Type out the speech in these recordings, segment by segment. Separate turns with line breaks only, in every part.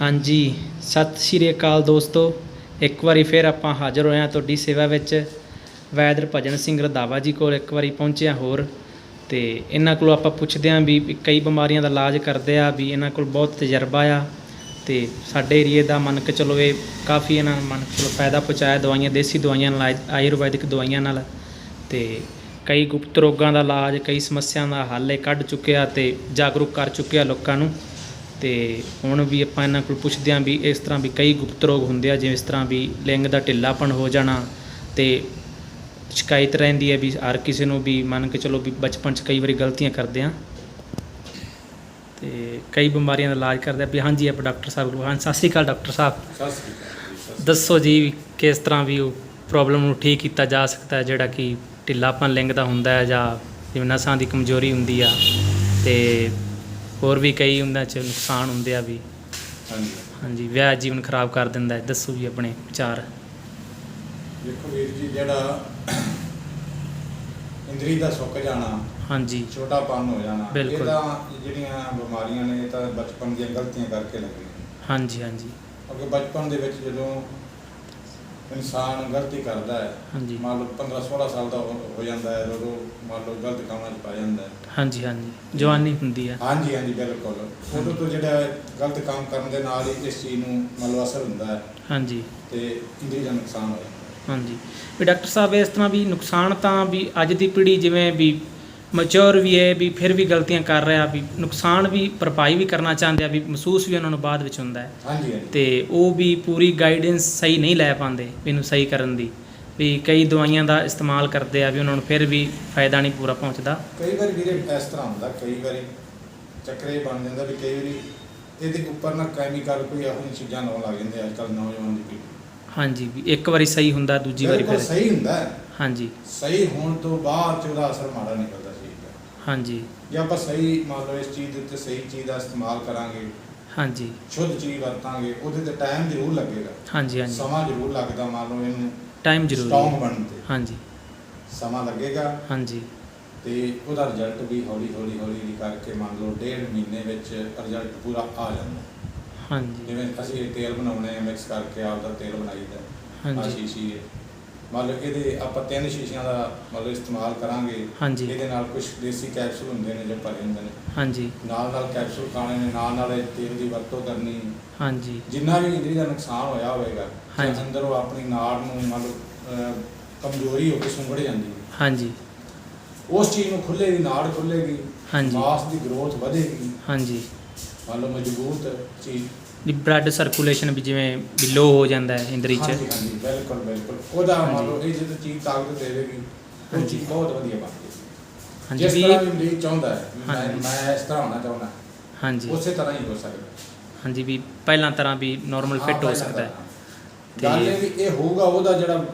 ਹਾਂਜੀ, ਸਤਿ ਸ਼੍ਰੀ ਅਕਾਲ ਦੋਸਤੋ। ਇੱਕ ਵਾਰੀ ਫਿਰ ਆਪਾਂ ਹਾਜ਼ਰ ਹੋਏ ਹਾਂ ਤੁਹਾਡੀ ਸੇਵਾ ਵਿੱਚ। ਵੈਦਰ ਭਜਨ ਸਿੰਘ ਰੰਧਾਵਾ ਜੀ ਕੋਲ ਇੱਕ ਵਾਰੀ ਪਹੁੰਚਿਆ ਹੋਰ। ਤੇ ਇਹਨਾਂ ਕੋਲੋਂ ਆਪਾਂ ਪੁੱਛਦੇ ਹਾਂ ਵੀ ਕਈ ਬਿਮਾਰੀਆਂ ਦਾ ਇਲਾਜ ਕਰਦੇ ਆ, ਵੀ ਇਹਨਾਂ ਕੋਲ ਬਹੁਤ ਤਜਰਬਾ ਆ। ਤੇ ਸਾਡੇ ਏਰੀਏ ਦਾ ਮੰਨ ਕੇ ਚਲੋ ਇਹ ਕਾਫੀ ਇਹਨਾਂ ਨੂੰ ਮੰਨ ਕੇ ਚਲੋ ਫਾਇਦਾ ਪਹੁੰਚਾਇਆ ਦਵਾਈਆਂ, ਦੇਸੀ ਦਵਾਈਆਂ ਨਾਲ, ਆਯੁਰਵੈਦਿਕ ਦਵਾਈਆਂ ਨਾਲ। ਤੇ ਕਈ ਗੁਪਤ ਰੋਗਾਂ ਦਾ ਇਲਾਜ, ਕਈ ਸਮੱਸਿਆਵਾਂ ਦਾ ਹੱਲ ਇਹ ਕੱਢ ਚੁੱਕਿਆ ਤੇ ਜਾਗਰੂਕ ਕਰ ਚੁੱਕਿਆ ਲੋਕਾਂ ਨੂੰ। ਤੇ ਹੁਣ ਵੀ ਆਪਾਂ ਇਹਨਾਂ ਕੋਲ ਪੁੱਛਦੇ ਹਾਂ ਵੀ ਇਸ ਤਰ੍ਹਾਂ ਵੀ ਕਈ ਗੁਪਤ ਰੋਗ ਹੁੰਦੇ ਆ ਜਿਵੇਂ ਇਸ ਤਰ੍ਹਾਂ ਵੀ ਲਿੰਗ ਦਾ ਢਿੱਲਾਪਣ ਹੋ ਜਾਣਾ ਤੇ ਸ਼ਿਕਾਇਤ ਰਹਿੰਦੀ ਹੈ ਵੀ ਹਰ ਕਿਸੇ ਨੂੰ ਵੀ ਮੰਨ ਕੇ ਚਲੋ ਵੀ ਬਚਪਨ 'ਚ ਕਈ ਵਾਰੀ ਗਲਤੀਆਂ ਕਰਦੇ ਆ ਤੇ ਕਈ ਬਿਮਾਰੀਆਂ ਦਾ ਇਲਾਜ ਕਰਦੇ ਆ ਵੀ ਹਾਂਜੀ ਆਪਾਂ ਡਾਕਟਰ ਸਾਹਿਬ ਕੋਲ ਹਾਂ ਸਤਿ ਸ਼੍ਰੀ ਅਕਾਲ ਡਾਕਟਰ ਸਾਹਿਬ।
ਸਤਿ ਸ੍ਰੀ ਅਕਾਲ
ਦੱਸੋ ਜੀ ਕਿਸ ਤਰ੍ਹਾਂ ਵੀ ਉਹ ਪ੍ਰੋਬਲਮ ਨੂੰ ਠੀਕ ਕੀਤਾ ਜਾ ਸਕਦਾ ਹੈ ਜਿਹੜਾ ਕਿ ਢਿੱਲਾਪਨ ਲਿੰਗ ਦਾ ਹੁੰਦਾ ਹੈ ਜਾਂ ਜਿਵੇਂ ਨਸਾਂ ਦੀ ਕਮਜ਼ੋਰੀ ਹੁੰਦੀ ਆ ਤੇ ਹੋਰ ਵੀ ਕਈ ਉਹਨਾਂ 'ਚ ਨੁਕਸਾਨ ਹੁੰਦੇ ਆ ਵੀ।
ਹਾਂਜੀ।
ਹਾਂਜੀ ਵਿਆਹ ਜੀਵਨ ਖਰਾਬ ਕਰ ਦਿੰਦਾ ਹੈ ਦੱਸੋ ਵੀ ਆਪਣੇ ਵਿਚਾਰ।
ਦੇਖੋ ਵੀਰ ਜੀ ਜਿਹੜਾ ਇੰਦਰੀ ਦਾ ਸੁੱਕ ਜਾਣਾ
ਹਾਂਜੀ।
ਛੋਟਾਪਨ ਹੋ ਜਾਣਾ
ਬਿਲਕੁਲ।
ਇਹਦਾ ਜਿਹੜੀਆਂ ਬਿਮਾਰੀਆਂ ਨੇ ਇਹ ਤਾਂ ਬਚਪਨ ਦੀਆਂ ਗਲਤੀਆਂ ਕਰਕੇ ਲੱਗੀਆਂ
ਹਾਂਜੀ ਹਾਂਜੀ।
ਕਿਉਂਕਿ ਬਚਪਨ ਦੇ ਵਿੱਚ ਜਦੋਂ ਇਨਸਾਨ ਗਲਤੀ ਕਰਦਾ ਹੈ।
ਹਾਂਜੀ।
ਮੰਨ ਲਓ 15 16 ਸਾਲ ਦਾ ਹੋ ਹੋ ਜਾਂਦਾ ਹੈ ਉਦੋਂ ਮੰਨ ਲਓ ਗਲਤ ਕੰਮਾਂ 'ਚ ਪਾ ਜਾਂਦਾ ਹੈ।
ਹਾਂਜੀ ਹਾਂਜੀ। ਜਵਾਨੀ ਹੁੰਦੀ ਆ
ਹਾਂਜੀ ਹਾਂਜੀ ਬਿਲਕੁਲ। ਉਦੋਂ ਤੋਂ ਜਿਹੜਾ ਹੈ, ਗਲਤ ਕੰਮ ਕਰਨ ਦੇ ਨਾਲ ਹੀ ਇਸ ਚੀਜ਼ ਨੂੰ ਮੰਨ ਲਓ ਅਸਰ ਹੁੰਦਾ ਹੈ।
ਹਾਂਜੀ।
ਤੇ ਇੰਦਰੀ ਦਾ ਨੁਕਸਾਨ ਹੋ ਜਾਂਦਾ ਹੈ।
ਹਾਂਜੀ। ਵੀ ਡਾਕਟਰ ਸਾਹਿਬ ਇਸ ਤਰ੍ਹਾਂ ਵੀ ਨੁਕਸਾਨ ਤਾਂ ਵੀ ਅੱਜ ਦੀ ਪੀੜ੍ਹੀ ਜਿਵੇਂ ਵੀ ਮੈਚੁਰ ਵੀ ਹੈ ਵੀ ਫਿਰ ਵੀ ਗਲਤੀਆਂ ਕਰ ਰਿਹਾ ਵੀ ਨੁਕਸਾਨ ਵੀ ਭਰਪਾਈ ਵੀ ਕਰਨਾ ਚਾਹੁੰਦੇ ਆ ਵੀ ਮਹਿਸੂਸ ਵੀ ਉਹਨਾਂ ਨੂੰ ਬਾਅਦ ਵਿੱਚ ਹੁੰਦਾ ਹੈ।
ਹਾਂਜੀ ਹਾਂਜੀ।
ਤੇ ਉਹ ਵੀ ਪੂਰੀ ਗਾਈਡੈਂਸ ਸਹੀ ਨਹੀਂ ਲੈ ਪਾਉਂਦੇ ਵੀ ਇਹਨੂੰ ਸਹੀ ਕਰਨ ਦੀ। ਵੀ ਕਈ ਦਵਾਈਆਂ ਦਾ ਇਸਤੇਮਾਲ ਕਰਦੇ ਆ ਵੀ ਉਹਨਾਂ ਨੂੰ ਫਿਰ ਵੀ ਫਾਇਦਾ ਨਹੀਂ ਪੂਰਾ ਪਹੁੰਚਦਾ।
ਕਈ ਵਾਰੀ ਵੀਰੇ ਇਸ ਤਰ੍ਹਾਂ ਹੁੰਦਾ ਕਈ ਵਾਰੀ ਚੱਕਰੇ ਬਣ ਜਾਂਦਾ ਵੀ ਕਈ ਵਾਰੀ ਇਹਦੇ ਉੱਪਰ ਨਾ ਕੈਮੀਕਲ ਕੋਈ ਇਹੋ ਜਿਹੀਆਂ ਚੀਜ਼ਾਂ ਲਾਉਣ ਲੱਗ ਜਾਂਦੇ ਅੱਜ ਕੱਲ੍ਹ ਨੌਜਵਾਨ ਦੀ ਪੀੜ੍ਹੀ।
ਹਾਂਜੀ ਵੀ ਇੱਕ ਵਾਰੀ ਸਹੀ ਹੁੰਦਾ ਦੂਜੀ ਵਾਰੀ
ਬਿਲਕੁਲ
ਫਿਰ
ਸਹੀ ਹੁੰਦਾ। ਹੈ।
ਹਾਂਜੀ।
ਸਹੀ ਹੋਣ ਤੋਂ ਬਾਅਦ ਚ ਉਹਦਾ ਅਸਰ ਮਾੜਾ ਨਿਕਲਦਾ।
ਹਾਂਜੀ।
ਜੇ ਆਪਾਂ ਸਹੀ ਮੰਨ ਲਓ ਇਸ ਚੀਜ਼ ਦੇ ਉੱਤੇ ਸਹੀ ਚੀਜ਼ ਦਾ ਇਸਤੇਮਾਲ ਕਰਾਂਗੇ
ਹਾਂਜੀ।
ਸ਼ੁੱਧ ਚੀਜ਼ ਵਰਤਾਂਗੇ ਉਹਦੇ ਤੇ ਟਾਈਮ ਜ਼ਰੂਰ ਲੱਗੇਗਾ।
ਹਾਂਜੀ ਹਾਂਜੀ।
ਸਮਾਂ ਜ਼ਰੂਰ ਲੱਗਦਾ ਮੰਨ ਲਓ ਇਹਨੂੰ
ਟਾਈਮ ਜ਼ਰੂਰੀ
ਸਟਰੋਂਗ। ਬਣਨ ਤੇ।
ਹਾਂਜੀ।
ਸਮਾਂ ਲੱਗੇਗਾ।
ਹਾਂਜੀ।
ਤੇ ਉਹਦਾ ਰਿਜ਼ਲਟ ਵੀ ਹੌਲੀ ਹੌਲੀ ਹੌਲੀ ਹੌਲੀ ਕਰਕੇ ਮੰਨ ਲਓ ਡੇਢ ਮਹੀਨੇ ਵਿੱਚ ਰਿਜ਼ਲਟ ਪੂਰਾ ਆ ਜਾਂਦਾ।
ਹਾਂਜੀ।
ਜਿਵੇਂ ਅਸੀਂ ਇਹ ਤੇਲ ਬਣਾਉਣੇ ਆ ਮਿਕਸ ਕਰਕੇ ਆਪਦਾ ਤੇਲ ਬਣਾਈਦਾ ਆ
ਹਾਂਜੀ।
ਸ਼ੀਸ਼ੀ ਹੈ। ਮੰਨ ਲਓ ਇਹਦੇ ਆਪਾਂ ਤਿੰਨ ਸ਼ੀਸ਼ੀਆਂ ਦਾ ਮਤਲਬ ਇਸਤੇਮਾਲ ਕਰਾਂਗੇ।
ਹਾਂਜੀ।
ਇਹਦੇ ਨਾਲ ਕੁਝ ਦੇਸੀ ਕੈਪਸੂਲ ਹੁੰਦੇ ਨੇ ਜੋ ਭਰੇ ਹੁੰਦੇ ਨੇ।
ਹਾਂਜੀ।
ਨਾਲ ਨਾਲ ਕੈਪਸੂਲ ਖਾਣੇ ਨੇ ਨਾਲ ਨਾਲ ਇਹ ਤੇਲ ਦੀ ਵਰਤੋਂ ਕਰਨੀ।
ਹਾਂਜੀ।
ਜਿੰਨਾ ਵੀ ਇੰਦਰੀ ਦਾ ਨੁਕਸਾਨ ਹੋਇਆ ਹੋਵੇਗਾ ਤੇ
ਹਾਂਜੀ।
ਅੰਦਰ ਉਹ ਆਪਣੀ ਨਾੜ ਨੂੰ ਅਹ, ਕਮਜ਼ੋਰੀ ਹੋ ਕੇ ਸੁੰਗੜ ਜਾਂਦੀ ਹੈ।
ਹਾਂਜੀ।
ਉਸ ਚੀਜ਼ ਨੂੰ ਖੁੱਲੇਗੀ ਨਾੜ ਖੁੱਲੇਗੀ
ਹਾਂਜੀ।
ਮਾਸ ਦੀ ਗਰੋਥ ਵਧੇਗੀ।
ਹਾਂਜੀ।
ਮੰਨ ਲਓ ਮਜ਼ਬੂਤ ਚੀਜ਼
ਬਲੱਡ ਸਰਕੂਲੇਸ਼ਨ ਵੀ ਜਿਵੇਂ ਵੀ ਲੋ ਹੋ ਜਾਂਦਾ ਹੈ ਇੰਦਰੀ ਚ।
ਹਾਂਜੀ ਹਾਂਜੀ ਬਿਲਕੁਲ ਬਿਲਕੁਲ। ਉਹਦਾ ਮੰਨ। ਲਓ ਇਹ ਜਦੋਂ ਚੀਜ਼ ਤਾਕਤ ਦੇਵੇਗੀ ਉਹ। ਚੀਜ਼ ਬਹੁਤ ਵਧੀਆ ਬਣਦੀ ਹੈ। ਜਿਸ ਤਰ੍ਹਾਂ ਵੀ ਮਰੀਜ਼ ਚਾਹੁੰਦਾ ਹੈ ਮੈਂ ਇਸ ਤਰ੍ਹਾਂ ਹੋਣਾ ਚਾਹੁੰਦਾ।
ਹਾਂਜੀ।
ਉਸੇ ਤਰ੍ਹਾਂ ਹੀ ਹੋ ਸਕਦਾ।
ਹਾਂਜੀ ਵੀ ਪਹਿਲਾਂ ਤਰ੍ਹਾਂ ਵੀ ਨਾਰਮਲ ਫਿੱਟ ਹੋ ਸਕਦਾ ਹੈ।
ਗੱਲ
ਤੇ-
ਇਹ ਵੀ ਇਹ ਹੋਊਗਾ ਉਹਦਾ ਜਿਹੜਾ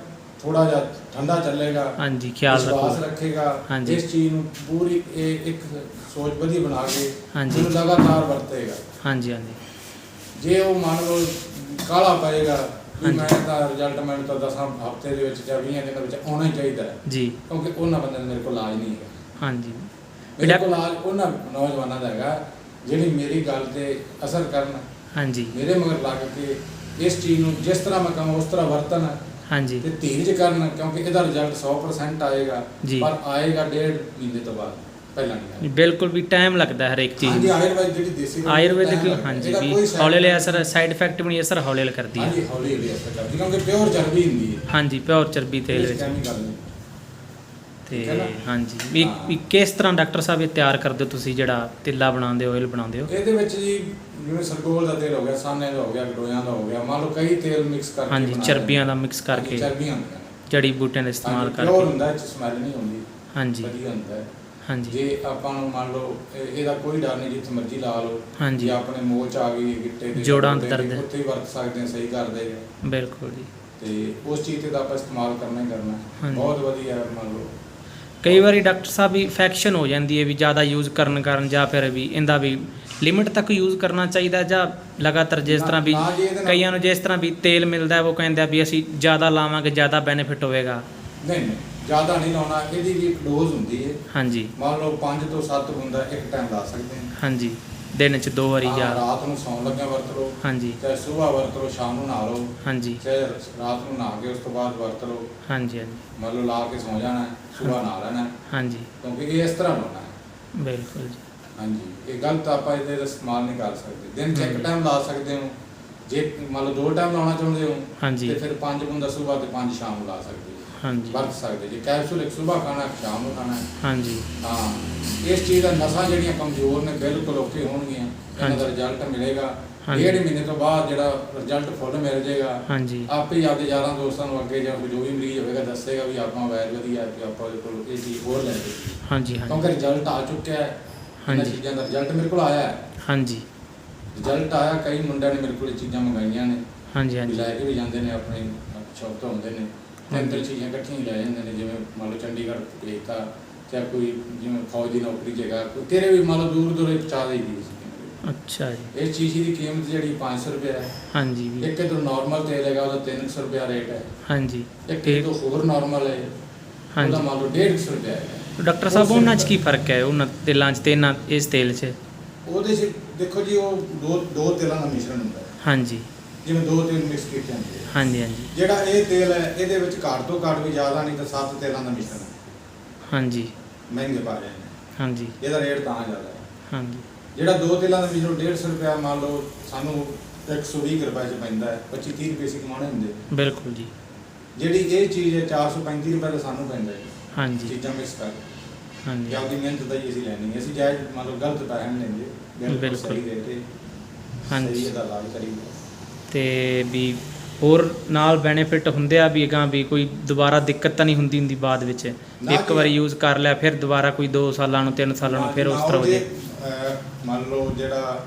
ਥੋੜਾ ਜਿਹਾ ਠੰਡਾ ਚੱਲੇਗਾ
ਹਾਂਜੀ ਖਿਆਲ
ਵਿਸ਼ਵਾਸ
ਰੱਖੋ।
ਰੱਖੇਗਾ
ਹਾਂਜੀ।
ਇਸ ਚੀਜ਼ ਨੂੰ ਪੂਰੀ ਇਹ ਇੱਕ ਸੋਚ ਵਧੀਆ ਬਣਾ ਕੇ
ਹਾਂਜੀ।
ਉਹਨੂੰ ਲਗਾਤਾਰ ਵਰਤੇਗਾ।
ਹਾਂਜੀ ਹਾਂਜੀ।
ਜੇ ਉਹ ਮੰਨ ਲਓ ਕਾਲਾ ਪਏਗਾ ਵੀ
ਹਾਂਜੀ।
ਮੈਂ ਤਾਂ ਰਿਜ਼ਲਟ ਮੈਨੂੰ ਤਾਂ ਦਸਾਂ ਹਫ਼ਤੇ ਦੇ ਵਿੱਚ ਜਾਂ 20 ਦਿਨਾਂ ਵਿੱਚ ਆਉਣਾ ਹੀ ਚਾਹੀਦਾ ਹੈ।
ਜੀ।
ਕਿਉਂਕਿ ਉਹਨਾਂ ਬੰਦਿਆਂ ਦਾ ਮੇਰੇ ਕੋਲ ਇਲਾਜ ਨਹੀਂ ਹੈਗਾ।
ਹਾਂਜੀ।
ਮੇਰੇ ਕੋਲ ਇਲਾਜ ਉਹਨਾਂ ਨੌਜਵਾਨਾਂ ਦਾ ਹੈਗਾ ਜਿਹੜੀ ਮੇਰੀ ਗੱਲ ਤੇ ਅਸਰ ਕਰਨ।
ਹਾਂਜੀ।
ਮੇਰੇ ਮਗਰ ਲੱਗ ਕੇ ਇਸ ਚੀਜ਼ ਨੂੰ ਜਿਸ ਤਰ੍ਹਾਂ ਮੈਂ ਕਹਾਂ ਉਸ ਤਰ੍ਹਾਂ ਵਰਤਣ।
ਹਾਂਜੀ।
ਤੇ ਧੀਰਜ ਕਰਨ ਕਿਉਂਕਿ ਇਹਦਾ ਰਿਜ਼ਲਟ 100% ਆਏਗਾ। ਪਰ ਆਏਗਾ ਡੇਢ ਮਹੀਨੇ ਤੋਂ ਬਾਅਦ ਪਹਿਲਾਂ ਨਹੀਂ
ਬਿਲਕੁਲ ਵੀ ਟਾਈਮ ਲੱਗਦਾ ਹਰ ਇੱਕ ਚੀਜ਼
ਹਾਂਜੀ
ਨੂੰ।
ਆਯੁਰਵੈਦ ਜਿਹੜੀ ਦੇਸੀ
ਆਯੁਰਵੈਦਿਕ। ਹਾਂਜੀ ਵੀ ਹੌਲੇ ਹੌਲੇ ਅਸਰ ਸਾਈਡ ਇਫੈਕਟ ਵੀ ਨਹੀਂ ਅਸਰ ਹੌਲੇ ਹੌਲੇ ਕਰਦੀ ਹੈ।
ਹਾਂਜੀ ਹੌਲੀ ਹੌਲੀ ਅਸਰ ਕਰਦੀ ਕਿਉਂਕਿ ਪਿਓਰ ਚਰਬੀ ਹੁੰਦੀ ਹੈ।
ਹਾਂਜੀ ਪਿਓਰ ਚਰਬੀ ਤੇਲ ਵਿੱਚ। ਤੇ? ਹਾਂਜੀ। ਵੀ ਕਿਸ ਤਰ੍ਹਾਂ ਡਾਕਟਰ ਸਾਹਿਬ ਇਹ ਤਿਆਰ ਕਰਦੇ ਹੋ ਤੁਸੀਂ ਜਿਹੜਾ ਤਿੱਲਾ ਬਣਾਉਂਦੇ ਹੋ ਆਇਲ ਬਣਾਉਂਦੇ ਹੋ?
ਇਹਦੇ ਵਿੱਚ ਜੀ ਜਿਵੇਂ ਸਰਗੋਲ ਦਾ ਤੇਲ ਹੋ ਗਿਆ ਸਾਨੇ ਦਾ ਹੋ ਗਿਆ ਗਡੋਇਆਂ ਦਾ ਹੋ ਗਿਆ ਮੰਨ ਲਓ ਕਈ ਤੇਲ ਮਿਕਸ ਕਰਕੇ
ਹਾਂਜੀ ਚਰਬੀਆਂ ਦਾ
ਨੇ।
ਮਿਕਸ ਕਰਕੇ
ਚਰਬੀਆਂ
ਜੜੀ ਬੂਟਿਆਂ ਦਾ ਇਸਤੇਮਾਲ
ਪਿਓਰ
ਕਰਕੇ।
ਹੁੰਦਾ ਇਹ ਸਮੈਲ ਨਹੀਂ ਹੁੰਦੀ
ਹਾਂਜੀ।
ਵਧੀਆ ਹੁੰਦਾ ਹੈ।
ਹਾਂਜੀ।
ਜੇ ਆਪਾਂ ਨੂੰ ਮੰਨ ਲਓ ਇਹ- ਇਹਦਾ ਕੋਈ ਡਰ ਨਹੀਂ ਜਿੱਥੇ ਮਰਜ਼ੀ ਲਾ ਲਓ।
ਹਾਂਜੀ।
ਜੇ ਆਪਣੇ ਮੋਚ ਆ ਗਈ ਗਿੱਟੇ ਦੇ
ਜੋੜਾਂ ਦਰਦ।
ਉੱਥੇ ਹੀ ਵਰਤ ਸਕਦੇ ਹਾਂ ਸਹੀ ਕਰ ਦੇਗਾ
ਬਿਲਕੁਲ ਜੀ।
ਤੇ ਉਸ ਚੀਜ਼ ਤੇ ਤਾਂ ਆਪਾਂ ਇਸਤੇਮਾਲ ਕਰਨਾ ਹੀ ਕਰਨਾ। ਬਹੁਤ ਵਧੀਆ ਮੰਨ ਲਓ।
ਕਈ ਵਾਰੀ ਡਾਕਟਰ ਸਾਹਿਬ ਵੀ ਇਨਫੈਕਸ਼ਨ ਹੋ ਜਾਂਦੀ ਹੈ ਵੀ ਜ਼ਿਆਦਾ ਯੂਜ਼ ਕਰਨ ਕਾਰਨ ਜਾਂ ਫਿਰ ਵੀ ਇਹਦਾ ਵੀ ਲਿਮਿਟ ਤੱਕ ਯੂਜ਼ ਕਰਨਾ ਚਾਹੀਦਾ ਜਾਂ ਲਗਾਤਾਰ ਜਿਸ ਤਰ੍ਹਾਂ ਵੀ ਕਈਆਂ ਨੂੰ ਜਿਸ ਤਰ੍ਹਾਂ ਵੀ ਤੇਲ ਮਿਲਦਾ ਉਹ ਕਹਿੰਦੇ ਆ ਵੀ ਅਸੀਂ ਜ਼ਿਆਦਾ ਲਾਵਾਂਗੇ ਜ਼ਿਆਦਾ ਬੈਨੀਫਿਟ ਹੋਵੇਗਾ।
ਨਹੀਂ ਨਹੀਂ ਜ਼ਿਆਦਾ ਨਹੀਂ ਲਾਉਣਾ ਇਹਦੀ ਵੀ ਇੱਕ ਡੋਜ਼ ਹੁੰਦੀ ਹੈ।
ਹਾਂਜੀ।
ਮੰਨ ਲਓ 5 ਤੋਂ 7 ਬੁੰਦਾ ਇੱਕ ਟਾਈਮ ਲਾ ਸਕਦੇ ਹਾਂ।
ਹਾਂਜੀ। ਦਿਨ ਚ ਦੋ ਵਾਰੀ ਜਾਂ
ਰਾਤ ਨੂੰ ਸੌਣ ਲੱਗਿਆ ਵਰਤ ਲਓ।
ਹਾਂਜੀ।
ਚਾਹੇ ਸਵੇਰ ਵਰਤ ਲਓ ਸ਼ਾਮ ਨੂੰ ਨਹਾ ਲਓ।
ਹਾਂਜੀ।
ਚਾਹੇ ਰਾਤ ਨੂੰ ਨਹਾ ਕੇ ਉਸ ਤੋਂ ਬਾਅਦ ਵਰਤ ਲਓ।
ਹਾਂਜੀ ਹਾਂਜੀ।
ਮੰਨ ਲਓ ਲਾ ਕੇ ਸੌ ਜਾਣਾ ਸਵੇਰ ਨਹਾ ਲੈਣਾ ਹੈ,
ਹਾਂਜੀ।
ਕਿਉਂਕਿ ਇਹ ਇਸ ਤਰ੍ਹਾਂ ਲਾਉਣਾ ਹੈ।
ਬਿਲਕੁਲ ਜੀ।
ਹਾਂਜੀ। ਇਹ ਗਲਤ ਆਪਾਂ ਇਹਦੇ ਦਾ ਇਸਤੇਮਾਲ ਨਹੀਂ ਕਰ ਸਕਦੇ। ਦਿਨ ਚ ਇੱਕ। ਟਾਈਮ ਲਾ ਸਕਦੇ ਹੋ। ਜੇ ਮੰਨ ਲਓ ਦੋ ਟਾਈਮ ਲਾਉਣਾ ਚਾਹੁੰਦੇ ਹੋ
ਹਾਂਜੀ।
ਤੇ ਫਿਰ ਪੰਜ ਬੁੰਦਾ ਸਵੇਰ ਤੇ ਪੰਜ ਸ਼ਾਮ ਨੂੰ ਲਾ ਸਕਦੇ ਹੋ
ਹਾਂਜੀ।
ਵਰਤ ਸਕਦੇ। ਜੇ ਕੈਪਸੂਲ ਇੱਕ ਸਵੇਰ ਖਾਣਾ ਇੱਕ ਸ਼ਾਮ ਨੂੰ ਖਾਣਾ ਹੈ।
ਹਾਂਜੀ।
ਹਾਂ ਇਸ ਚੀਜ਼ ਦਾ ਨਸਾਂ ਜਿਹੜੀਆਂ ਕਮਜ਼ੋਰ ਨੇ ਬਿਲਕੁਲ ਓਕੇ ਹੋਣਗੀਆਂ। ਇਹਨਾਂ ਦਾ
ਹਾਂਜੀ।
ਰਿਜ਼ਲਟ ਮਿਲੇਗਾ।
ਹਾਂਜੀ।
ਡੇਢ ਮਹੀਨੇ ਤੋਂ ਬਾਅਦ ਜਿਹੜਾ ਰਿਜ਼ਲਟ ਫੁੱਲ ਮਿਲ ਜਾਏਗਾ
ਹਾਂਜੀ।
ਆਪੇ ਹੀ ਆਪਦੇ ਯਾਰਾਂ ਦੋਸਤਾਂ ਨੂੰ ਅੱਗੇ ਜਾਂ ਜੋ ਵੀ ਮਰੀਜ਼ ਹੋਵੇਗਾ ਦੱਸੇਗਾ ਵੀ ਆਪਾਂ ਵੈਰ ਵਧੀਆ ਕਿ ਆਪਾਂ ਉਹਦੇ ਕੋਲ ਇਹ ਚੀਜ਼ ਹੋਰ ਲੈ ਲਈ
ਹਾਂਜੀ ਹਾਂਜੀ।
ਕਿਉਂਕਿ ਰਿਜ਼ਲਟ ਆ ਚੁੱਕਿਆ ਹੈ ਇਹਨਾਂ
ਹਾਂਜੀ।
ਚੀਜ਼ਾਂ ਦਾ ਰਿਜ਼ਲਟ ਮੇਰੇ ਕੋਲ ਆਇਆ ਹੈ।
ਹਾਂਜੀ।
ਰਿਜ਼ਲਟ ਆਇਆ ਕਈ ਮੁੰਡਿਆਂ ਨੇ ਮੇਰੇ ਕੋਲ ਇਹ ਚੀਜ਼ਾਂ ਮੰਗਾਈਆਂ ਨੇ।
ਹਾਂਜੀ
ਵੀ
ਹਾਂਜੀ
ਲੈ ਕੇ ਵੀ ਜਾਂਦੇ ਨੇ ਆਪਣੇ ਸ਼ੌਪ ਤੋਂ ਆਉਂਦੇ ਨੇ। ਤਿੰਨ ਚੀਜ਼ਾਂ ਇਕੱਠੀਆਂ ਹੀ ਲੈ ਜਾਂਦੇ ਨੇ ਜਿਵੇਂ ਮੰਨ ਲਓ ਚੰਡੀਗੜ੍ਹ ਭੇਜਤਾ ਜਾਂ ਕੋਈ ਜਿਵੇਂ ਫੌਜ ਦੀ ਨੌਕਰੀ ਜਗ੍ਹਾ ਕੋਈ ਤੇਰੇ ਵੀ ਮੰਨ ਲਓ ਦੂਰ ਦੂਰ ਪਹੁੰਚਾ ਦੇਈਦੀ ਸੀ।
ਅੱਛਾ ਜੀ।
ਇਸ ਚੀਜ਼ ਦੀ ਕੀਮਤ ਜਿਹੜੀ 500 ਰੁਪਏ ਹੈ।
ਹਾਂਜੀ ਵੀ
ਇੱਕ ਇਧਰ ਨਾਰਮਲ ਤੇਲ ਹੈਗਾ ਉਹਦਾ 300 ਰੁਪਏ ਰੇਟ ਹੈ।
ਹਾਂਜੀ।
ਇੱਕ ਤੋਂ ਹੋਰ ਨਾਰਮਲ ਹੈ ਉਹਦਾ
ਹਾਂਜੀ
ਮੰਨ ਲਓ 150 ਰੁਪਏ ਹੈ।
ਡਾਕਟਰ ਸਾਹਿਬ ਉਹਨਾਂ 'ਚ ਕੀ ਫ਼ਰਕ ਹੈ ਉਹਨਾਂ ਤੇਲਾਂ 'ਚ ਤੇ ਇਹਨਾਂ ਇਸ ਤੇਲ 'ਚ?
ਉਹਦੇ 'ਚ ਦੇਖੋ ਜੀ ਉਹ ਦੋ ਦੋ ਤੇਲਾਂ ਦਾ ਮਿਸ਼ਰਣ ਹੁੰਦਾ ਹੈ।
ਹਾਂਜੀ।
ਜਿਵੇਂ ਦੋ ਤੇਲ ਮਿਕਸ ਕੀਤੇ ਹੁੰਦੇ ਆ
ਹਾਂਜੀ ਹਾਂਜੀ।
ਜਿਹੜਾ ਇਹ ਤੇਲ ਹੈ ਇਹਦੇ ਵਿੱਚ ਘੱਟ ਤੋਂ ਘੱਟ ਵੀ ਜ਼ਿਆਦਾ ਨਹੀਂ ਤਾਂ ਸੱਤ ਤੇਲਾਂ ਦਾ ਮਿਸ਼ਰਣ ਹੈ।
ਹਾਂਜੀ।
ਮਹਿੰਗੇ ਪਾ ਰਹੇ ਨੇ।
ਹਾਂਜੀ।
ਇਹਦਾ ਰੇਟ ਤਾਂ ਜ਼ਿਆਦਾ ਹੈ।
ਹਾਂਜੀ।
ਜਿਹੜਾ ਦੋ ਤੇਲਾਂ ਦਾ ਮਿਸ਼ਰਣ 150 ਰੁਪਏ ਮੰਨ ਲਓ ਸਾਨੂੰ 120 ਰੁਪਏ ਚ ਪੈਂਦਾ ਹੈ 25 30 ਰੁਪਏ ਸੀ ਕਮਾਉਣੇ ਹੁੰਦੇ।
ਬਿਲਕੁਲ ਜੀ।
ਜਿਹੜੀ ਇਹ ਚੀਜ਼ ਹੈ 435 ਰੁਪਏ ਦਾ ਸਾਨੂੰ ਪੈਂਦਾ ਹੈ।
ਹਾਂਜੀ।
ਚੀਜ਼ਾਂ ਮਿਕਸ ਕਰ
ਹਾਂਜੀ।
ਜਾਂ ਉਹਦੀ ਮਿਹਨਤ ਦਾ ਹੀ ਅਸੀਂ ਲੈਣੀ ਹੈ। ਅਸੀਂ ਜਾਇਜ਼ ਮੰਨ ਲਓ ਗਲਤ ਪੈਸੇ ਨਹੀਂ ਲੈਂਦੇ। ਬਿਲਕੁਲ
ਬਿਲਕੁਲ।
ਸਹੀ ਰੇਟ
ਹਾਂਜੀ।
ਸਹੀ ਇਹਦਾ ਇਲਾਜ ਕਰੀਦਾ
ਤੇ ਵੀ ਹੋਰ ਨਾਲ ਬੈਨੀਫਿਟ ਹੁੰਦੇ ਆ ਵੀ ਅਗਾਂ ਵੀ ਕੋਈ ਦੁਬਾਰਾ ਦਿੱਕਤ ਤਾਂ ਨਹੀਂ ਹੁੰਦੀ ਹੁੰਦੀ ਬਾਅਦ ਵਿੱਚ। ਇੱਕ। ਵਾਰੀ ਯੂਜ਼ ਕਰ ਲਿਆ ਫਿਰ ਦੁਬਾਰਾ ਕੋਈ 2 ਸਾਲਾਂ ਨੂੰ 3 ਸਾਲਾਂ ਨੂੰ ਫਿਰ ਉਸ ਤਰ੍ਹਾਂ ਹੋ ਜੇ
ਮੰਨ ਲਓ ਜਿਹੜਾ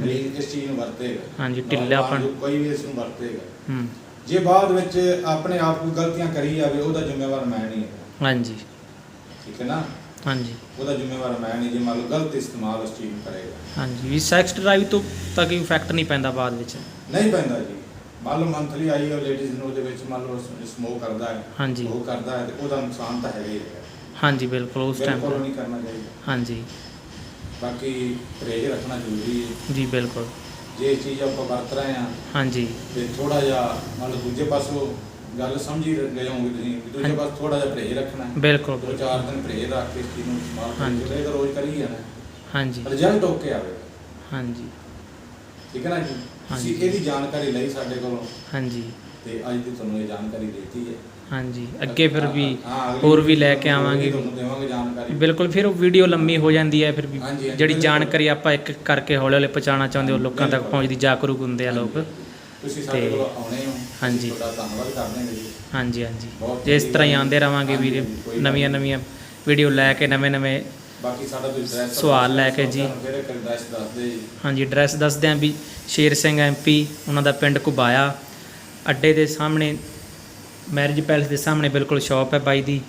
ਮਰੀਜ਼ ਇਸ ਚੀਜ਼ ਨੂੰ ਵਰਤੇਗਾ।
ਹਾਂਜੀ, ਢਿੱਲਾਪਣ।
ਕੋਈ ਵੀ ਇਸ ਨੂੰ ਵਰਤੇਗਾ।
ਹੂੰ।
ਜੇ ਬਾਅਦ ਵਿੱਚ ਆਪਣੇ ਆਪ ਕੋਈ ਗਲਤੀਆਂ ਕਰੀ ਜਾਵੇ ਉਹਦਾ ਜ਼ਿੰਮੇਵਾਰ ਮੈਂ ਨਹੀਂ ਹਾਂ
ਹਾਂਜੀ।
ਠੀਕ ਹੈ ਨਾ?
ਹਾਂਜੀ।
ਉਹਦਾ ਜ਼ਿੰਮੇਵਾਰ ਮੈਂ ਨਹੀਂ ਜੇ ਮੰਨ ਲਓ ਗਲਤ ਇਸਤੇਮਾਲ ਉਸ ਚੀਜ਼ ਨੂੰ ਕਰੇਗਾ।
ਹਾਂਜੀ ਵੀ ਸੈਕਸ ਡਰਾਈਵ ਤੋਂ ਤਾਂ ਕੋਈ ਇਫੈਕਟ ਨਹੀਂ ਪੈਂਦਾ ਬਾਅਦ ਵਿੱਚ।
ਨਹੀਂ ਪੈਂਦਾ ਜੀ। ਮੰਨ ਲਓ ਮੰਥਲੀ ਆਈ ਹੈ ਲੇਡੀਜ਼ ਨੂੰ ਉਹਦੇ ਵਿੱਚ ਮੰਨ ਲਓ ਸਮੋਕ ਕਰਦਾ ਹੈ
ਹਾਂਜੀ।
ਉਹ ਕਰਦਾ ਹੈ ਤੇ ਉਹਦਾ ਨੁਕਸਾਨ ਤਾਂ ਹੈਗਾ ਹੀ ਹੈਗਾ।
ਹਾਂਜੀ ਬਿਲਕੁਲ ਉਸ
ਬਿਲਕੁਲ
ਟਾਈਮ
ਨਹੀਂ ਕਰਨਾ ਚਾਹੀਦਾ।
ਹਾਂਜੀ।
ਬਾਕੀ ਪਰਹੇਜ਼ ਰੱਖਣਾ ਜ਼ਰੂਰੀ ਹੈ।
ਜੀ ਬਿਲਕੁਲ।
ਜੇ ਇਹ ਚੀਜ਼ ਆਪਾਂ ਵਰਤ ਰਹੇ ਹਾਂ
ਹਾਂਜੀ।
ਤੇ ਥੋੜਾ ਜਿਹਾ ਮੰਨ ਲਓ ਦੂਜੇ ਪਾਸੋਂ ਗੱਲ ਸਮਝੀ ਗਏ ਹੋਵੋਗੇ ਤੁਸੀਂ ਕਿ
ਹਾਂਜੀ।
ਪਾਸੇ ਥੋੜਾ ਜਿਹਾ ਪਰਹੇਜ਼ ਰੱਖਣਾ ਹੈ।
ਬਿਲਕੁਲ
ਦੋ ਚਾਰ ਦਿਨ ਪਰਹੇਜ਼ ਰੱਖ ਕੇ ਇਸ ਚੀਜ਼ ਨੂੰ ਇਸਤੇਮਾਲ
ਹਾਂਜੀ।
ਇਹ ਤਾਂ ਰੋਜ਼ ਕਰੀ ਜਾਣਾ।
ਹਾਂਜੀ।
ਰਿਜ਼ਲਟ ਓਕੇ ਆਵੇਗਾ
ਹਾਂਜੀ।
ਠੀਕ ਹੈ ਨਾ ਜੀ?
ਹਾਂਜੀ।
ਤੁਸੀਂ ਇਹਦੀ ਜਾਣਕਾਰੀ ਲਈ ਸਾਡੇ ਕੋਲੋਂ।
ਹਾਂਜੀ।
ਤੇ ਅੱਜ ਦੀ ਤੁਹਾਨੂੰ ਇਹ ਜਾਣਕਾਰੀ ਦਿੱਤੀ ਹੈ।
ਹਾਂਜੀ। ਅੱਗੇ ਫਿਰ ਵੀ
ਹਾਂ, ਅਗਲੀ
ਹੋਰ ਵੀ ਲੈ ਕੇ ਆਵਾਂਗੇ।
ਤੁਹਾਨੂੰ ਦੇਵਾਂਗੇ ਜਾਣਕਾਰੀ।
ਬਿਲਕੁਲ ਫਿਰ ਉਹ ਵੀਡੀਓ ਲੰਮੀ ਹੋ ਜਾਂਦੀ ਹੈ ਫਿਰ ਵੀ
ਹਾਂਜੀ, ਹਾਂਜੀ,
ਜਿਹੜੀ
ਬਿਲਕੁਲ।
ਜਾਣਕਾਰੀ ਆਪਾਂ ਇੱਕ ਕਰਕੇ ਹੌਲੇ ਹੌਲੇ ਪਹੁੰਚਾਉਣਾ ਚਾਹੁੰਦੇ ਹੋ ਲੋਕਾਂ ਤੱਕ। ਪਹੁੰਚਦੀ ਜਾਗਰੂਕ ਹੁੰਦੇ ਆ ਲੋਕ।
ਤੁਸੀਂ ਸਾਡੇ ਕੋਲ ਆਉਣੇ ਹੋ।
ਹਾਂਜੀ।
ਤੁਹਾਡਾ ਧੰਨਵਾਦ ਕਰਦੇ ਹਾਂ ਜੀ।
ਹਾਂਜੀ ਹਾਂਜੀ। ਜੇ ਇਸ ਤਰ੍ਹਾਂ ਹੀ ਆਉਂਦੇ ਰਵਾਂਗੇ
ਗੱਲ
ਨਵੀਆਂ। ਨਵੀਆਂ ਵੀਡੀਓ ਲੈ ਕੇ ਨਵੇਂ ਨਵੇਂ
ਬਾਕੀ ਸਾਡਾ ਤੁਸੀਂ ਐਡਰੈਸ
ਸਵਾਲ ਲੈ ਕੇ ਜੀ। ਹਾਂਜੀ ਐਡਰੈਸ ਦੱਸਦੇ ਆਂ ਵੀ ਸ਼ੇਰ ਸਿੰਘ ਐਮਪੀ ਉਹਨਾਂ ਦਾ ਪਿੰਡ ਘੁਬਾਇਆ। ਅੱਡੇ ਦੇ ਸਾਹਮਣੇ ਮੈਰਿਜ ਪੈਲਸ ਦੇ ਸਾਹਮਣੇ ਬਿਲਕੁਲ ਸ਼ਾਪ ਹੈ ਬਾਈ ਦੀ।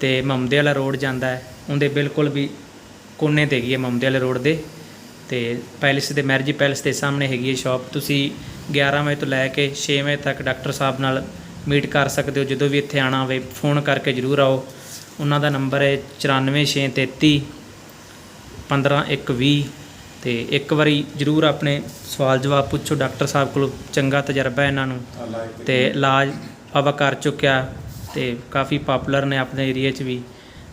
ਤੇ ਮਮਦੇ ਵਾਲਾ ਰੋਡ ਜਾਂਦਾ ਹੈ। ਉਹਦੇ ਬਿਲਕੁਲ ਵੀ ਕੋਨੇ ਤੇ ਹੈਗੀ ਹੈ ਮਮਦੇ ਵਾਲੇ ਰੋਡ ਦੇ। ਤੇ ਪੈਲਸ ਦੇ ਮੈਰਿਜ ਪੈਲਸ ਦੇ ਸਾਹਮਣੇ ਹੈਗੀ ਹੈ ਸ਼ਾਪ ਤੁਸੀਂ 11 ਵਜੇ ਤੋਂ ਲੈ ਕੇ 6 ਵਜੇ ਤੱਕ ਡਾਕਟਰ ਸਾਹਿਬ ਨਾਲ ਮੀਟ ਕਰ ਸਕਦੇ ਹੋ। ਜਦੋਂ ਵੀ ਇੱਥੇ ਆਣਾ ਹੋਵੇ ਫੋਨ ਕਰਕੇ ਜ਼ਰੂਰ ਆਓ। ਉਹਨਾਂ ਦਾ ਨੰਬਰ ਹੈ 94633 15120 ਤੇ ਇੱਕ ਵਾਰੀ ਜ਼ਰੂਰ ਆਪਣੇ ਸਵਾਲ ਜਵਾਬ ਪੁੱਛੋ। ਡਾਕਟਰ ਸਾਹਿਬ ਕੋਲ ਚੰਗਾ ਤਜਰਬਾ ਹੈ ਇਹਨਾਂ ਨੂੰ।
ਅੱਲਾ
ਤੇ ਇਲਾਜ ਬਾਬਾ ਕਰ ਚੁੱਕਿਆ ਤੇ ਕਾਫੀ ਪਪੂਲਰ ਨੇ ਆਪਣੇ ਏਰੀਆ 'ਚ ਵੀ।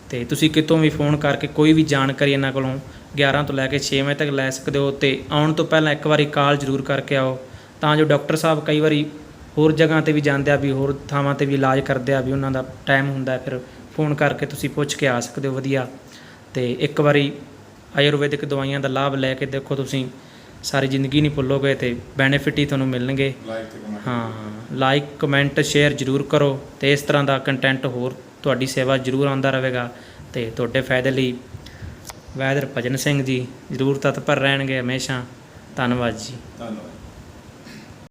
ਤੇ ਤੁਸੀਂ ਕਿਤੋਂ ਵੀ ਫੋਨ ਕਰਕੇ ਕੋਈ ਵੀ ਜਾਣਕਾਰੀ ਇਹਨਾਂ ਕੋਲੋਂ 11 ਤੋਂ ਲੈ ਕੇ 6 ਵਜੇ ਤੱਕ ਲੈ ਸਕਦੇ ਹੋ। ਤੇ ਆਉਣ ਤੋਂ ਪਹਿਲਾਂ ਇੱਕ ਵਾਰੀ ਕਾਲ ਜ਼ਰੂਰ ਕਰਕੇ ਆਓ। ਤਾਂ ਜੋ ਡਾਕਟਰ ਸਾਹਿਬ ਕਈ ਵਾਰੀ ਹੋਰ ਜਗ੍ਹਾ ਤੇ ਵੀ ਜਾਂਦੇ ਆ ਵੀ ਹੋਰ ਥਾਵਾਂ ਤੇ ਵੀ ਇਲਾਜ ਕਰਦੇ ਆ ਵੀ ਉਹਨਾਂ ਦਾ ਟਾਈਮ ਹੁੰਦਾ ਫਿਰ ਫੋਨ ਕਰਕੇ ਤੁਸੀਂ ਪੁੱਛ ਕੇ ਆ ਸਕਦੇ ਹੋ ਵਧੀਆ। ਤੇ ਇੱਕ ਵਾਰੀ ਆਯੁਰਵੈਦਿਕ ਦਵਾਈਆਂ ਦਾ ਲਾਭ ਲੈ ਕੇ ਦੇਖੋ ਤੁਸੀਂ ਸਾਰੀ ਜ਼ਿੰਦਗੀ ਨਹੀਂ ਭੁੱਲੋਗੇ ਤੇ ਬੈਨੀਫਿਟ ਹੀ ਤੁਹਾਨੂੰ ਮਿਲਣਗੇ। ਹਾਂ ਲਾਈਕ ਕਮੈਂਟ ਸ਼ੇਅਰ ਜ਼ਰੂਰ ਕਰੋ ਤੇ ਇਸ ਤਰ੍ਹਾਂ ਦਾ ਕੰਟੈਂਟ ਹੋਰ ਤੁਹਾਡੀ ਸੇਵਾ ਜ਼ਰੂਰ ਆਉਂਦਾ ਰਹੇਗਾ ਤੇ ਤੁਹਾਡੇ ਫਾਇਦੇ ਲਈ ਵੈਦਰ ਭਜਨ ਸਿੰਘ ਜੀ ਜ਼ਰੂਰ ਤਤਪਰ ਰਹਿਣਗੇ ਹਮੇਸ਼ਾ। ਧੰਨਵਾਦ ਜੀ।
ਧੰਨਵਾਦ।